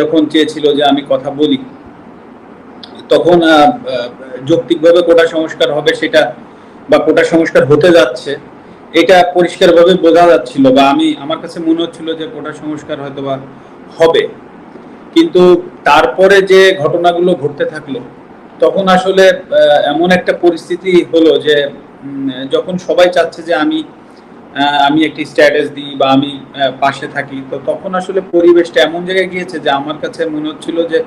যখন চেয়েছিল যে আমি কথা বলি, তখন যৌক্তিকভাবে কোটা সংস্কার হবে সেটা বা কোটা সংস্কার হতে যাচ্ছে, এটা পরিষ্কারভাবে বোঝা যাচ্ছিল বা আমি, আমার কাছে মনে হচ্ছিল যে কোটা সংস্কার হয়তো বা হবে। কিন্তু তারপরে যে ঘটনাগুলো ঘটতে থাকল, তখন আসলে এমন একটা পরিস্থিতি হলো যে যখন সবাই চাচ্ছে যে আমি আমি একটি স্ট্যাটাস দিই বা আমি পাশে থাকি। তো তখন আসলে পরিবেশটা এমন জায়গায় গিয়েছে যে আমার কাছে মনে হচ্ছিল যে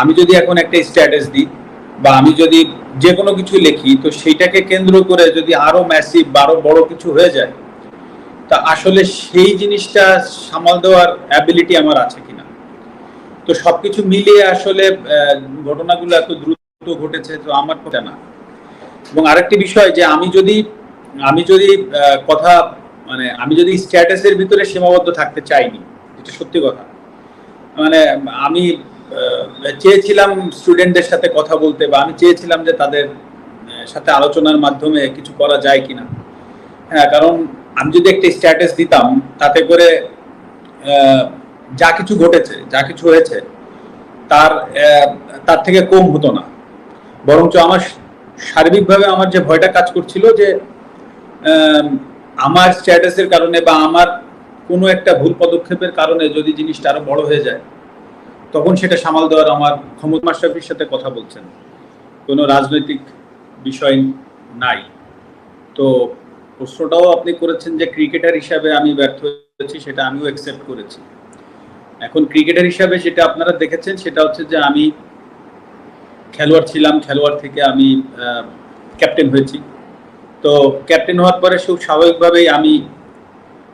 আমি যদি এখন একটা স্ট্যাটাস দিই বা আমি যদি যে কোনো কিছু লিখি, তো সেইটাকে কেন্দ্র করে যদি আরও ম্যাসিভ বা আরও বড় কিছু হয়ে যায়, তা আসলে সেই জিনিসটা সামাল দেওয়ার অ্যাবিলিটি আমার আছে কিনা। তো সবকিছু মিলিয়ে আসলে ঘটনাগুলো এত দ্রুত ঘটেছে, তো আমার না। এবং আরেকটি বিষয় যে আমি যদি আমি যদি কথা মানে আমি যদি স্ট্যাটাসের ভিতরে সীমাবদ্ধ থাকতে চাইনি এটা সত্যি কথা মানে আমি চেয়েছিলাম স্টুডেন্টদের সাথে কথা বলতে বা আমি চেয়েছিলাম যে তাদের সাথে আলোচনার মাধ্যমে কিছু করা যায় কিনা। হ্যাঁ কারণ আমি যদি একটা স্ট্যাটাস দিতাম, তাতে করে যা কিছু ঘটেছে, যা কিছু হয়েছে, তার তার থেকে কম হতো না। বরঞ্চ আমার সার্বিকভাবে আমার যে ভয়টা কাজ করছিল যে আমার স্ট্যাটাসের কারণে বা আমার কোনো একটা ভুল পদক্ষেপের কারণে যদি জিনিসটা আরও বড় হয়ে যায়, তখন সেটা সামাল দেওয়ার আমার ক্ষমতা মাশরাফির সাথে কথা বলছেন। কোনো রাজনৈতিক বিষয় নাই। তো প্রশ্নটাও আপনি করেছেন যে ক্রিকেটার হিসাবে আমি ব্যর্থ হয়েছি, সেটা আমিও অ্যাকসেপ্ট করেছি। এখন ক্রিকেটার হিসাবে যেটা আপনারা দেখেছেন, সেটা হচ্ছে যে আমি খেলোয়াড় ছিলাম, খেলোয়াড় থেকে আমি ক্যাপ্টেন হয়েছি। তো ক্যাপ্টেন হওয়ার পরে খুব স্বাভাবিকভাবেই আমি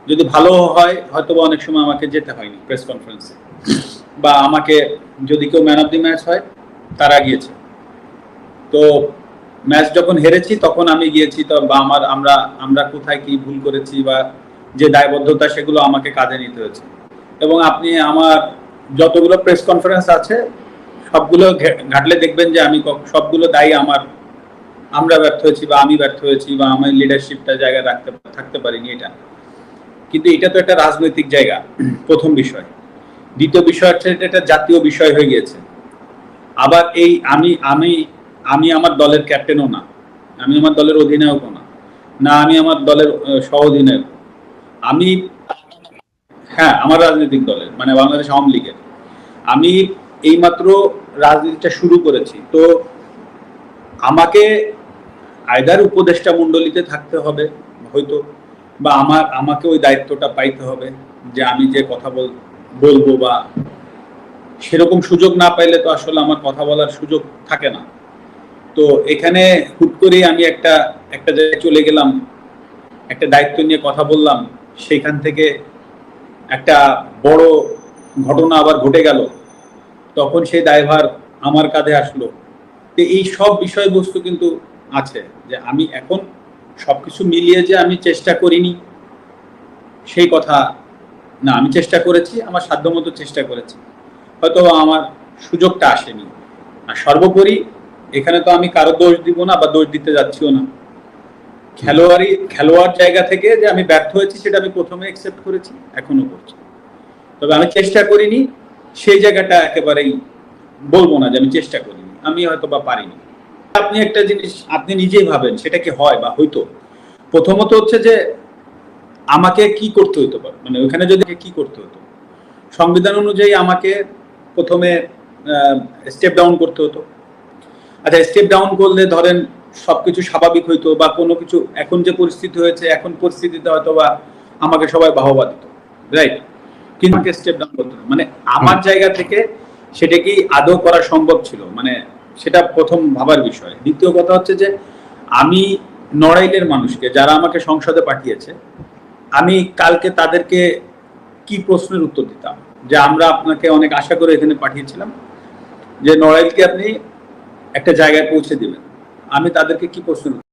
যদি ভালো হয় হয়তো অনেক সময় আমাকে যেতে হয়নি প্রেস কনফারেন্সে বা আমাকে যদি কেউ ম্যান অফ দি ম্যাচ হয়, তারা গিয়েছে। তো ম্যাচ যখন হেরেছি, তখন আমি গিয়েছি, তো বা আমার আমরা আমরা কোথায় কি ভুল করেছি বা যে দায়বদ্ধতা, সেগুলো আমাকে কাজে নিতে হয়েছে। এবং আপনি আমার যতগুলো প্রেস কনফারেন্স আছে, সবগুলো ঘাটলে দেখবেন যে আমি সবগুলো দায়ী আমার আমরা ব্যর্থ হয়েছি বা আমি ব্যর্থ হয়েছি বা আমার লিডারশিপটা জায়গায় রাখতে থাকতে পারিনি এটা। কিন্তু এটা তো একটা রাজনৈতিক জায়গা, প্রথম বিষয়। দ্বিতীয় বিষয় হচ্ছে এটা জাতীয় বিষয় হয়ে গিয়েছে। আবার এই আমি আমি আমি আমার দলের ক্যাপ্টেনও না। আমি আমার দলের অধিনায়কও না। না, আমি আমার দলের সহ অধিনায়ক আমি হ্যাঁ আমার রাজনৈতিক দলের মানে বাংলাদেশ আওয়ামী লীগের। আমি এইমাত্র রাজনীতিটা শুরু করেছি। তো আমাকে আয়দার উপদেষ্টা মণ্ডলীতে থাকতে হবে, হয়তো, বা আমার, আমাকে ওই দায়িত্বটা পাইতে হবে যে আমি যে কথা বল, বলব বা সেরকম সুযোগ না পাইলে তো আসলে আমার কথা বলার সুযোগ থাকে না। তো এখানে হুট করেই আমি একটা একটা জায়গায় চলে গেলাম, একটা দায়িত্ব নিয়ে কথা বললাম, সেইখান থেকে একটা বড় ঘটনা আবার ঘটে গেল। তখন সেই দায়ভার আমার কাঁধে আসলো। তো এই সব বিষয়বস্তু কিন্তু আছে যে আমি এখন সবকিছু মিলিয়ে যে আমি চেষ্টা করিনি, সেই কথা না, আমি চেষ্টা করেছি, আমার সাধ্যমতো চেষ্টা করেছি। হয়তো আমার সুযোগটা আসেনি। আর সর্বোপরি এখানে তো আমি কারও দোষ দিব না বা দোষ দিতে যাচ্ছিও না। খেলোয়াড়ি, খেলোয়াড় জায়গা থেকে যে আমি ব্যর্থ হয়েছি সেটা আমি প্রথমে অ্যাকসেপ্ট করেছি, এখনও করছি। তবে আমি চেষ্টা করিনি, সেই জায়গাটা একেবারেই বলব না যে আমি চেষ্টা করিনি। আমি হয়তো বা পারিনি। আপনি একটা জিনিস আপনি নিজেই ভাবেন, সেটা কি হয় বা হয়তো প্রথমত হচ্ছে যে, আমাকে কি করতে বা মানে ওখানে যদি কি করতে হতো? সংবিধান অনুযায়ী আমাকে প্রথমে স্টেপ ডাউন করতে হতো। আচ্ছা স্টেপ ডাউন করলে ধরেন সবকিছু স্বাভাবিক হইতো বা কোনো কিছু, এখন যে পরিস্থিতি হয়েছে, এখন পরিস্থিতিতে হয়তো বা আমাকে সবাই বাহবা দিত রাইট কিন্তু আমাকে স্টেপ ডাউন করতে। মানে আমার জায়গা থেকে সেটা কি আদৌ করা সম্ভব ছিল? মানে সেটা প্রথম ভাবার বিষয়। দ্বিতীয় কথা হচ্ছে যে, আমি নড়াইলের মানুষকে, যারা আমাকে সংসদে পাঠিয়েছে, আমি কালকে তাদেরকে কি প্রশ্নের উত্তর দিতাম? যে আমরা আপনাকে অনেক আশা করে এখানে পাঠিয়েছিলাম যে নড়াইলকে আপনি একটা জায়গায় পৌঁছে দিবেন। আমি তাদেরকে কি প্রশ্ন